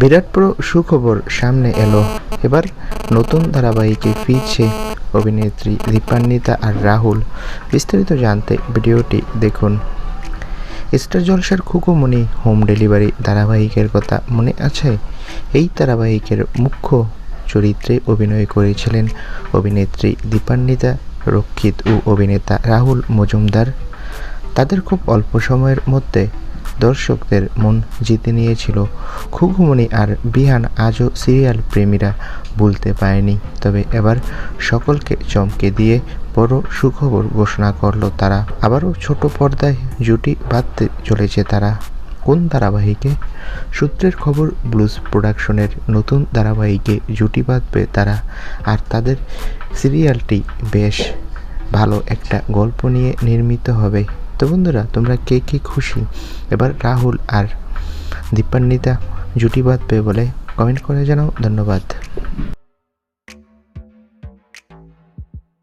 বিরাট বড় সুখবর সামনে এলো। এবার নতুন ধারাবাহিকে ফিরছে অভিনেত্রী দীপান্বিতা আর রাহুল। বিস্তারিত জানতে ভিডিওটি দেখুন। স্টার জলসার খুকুমণি হোম ডেলিভারি ধারাবাহিকের কথা মনে আছে? এই ধারাবাহিকের মুখ্য চরিত্রে অভিনয় করেছিলেন অভিনেত্রী দীপান্বিতা, রক্ষিত ও অভিনেতা রাহুল মজুমদার। তাদের খুব অল্প সময়ের মধ্যে দর্শকদের মন জিতে নিয়েছিল। খুকুমণি আর বিহান আজও সিরিয়াল প্রেমীরা ভুলতে পারেনি। তবে এবার সকলকে চমকে দিয়ে বড় সুখবর ঘোষণা করল তারা। আবারও ছোট পর্দায় জুটি বাঁধতে চলেছে তারা। কোন ধারাবাহিকে? সূত্রের খবর, ব্লুজ প্রোডাকশনের নতুন ধারাবাহিকে জুটি বাঁধবে তারা। আর তাদের সিরিয়ালটি বেশ ভালো একটা গল্প নিয়ে নির্মিত হবে। তো বন্ধুরা, তোমরা কে কে খুশি? এবার রাহুল আর দীপান্বিতা জুটি বাঁধবে বলে কমেন্ট করে জানাও, ধন্যবাদ।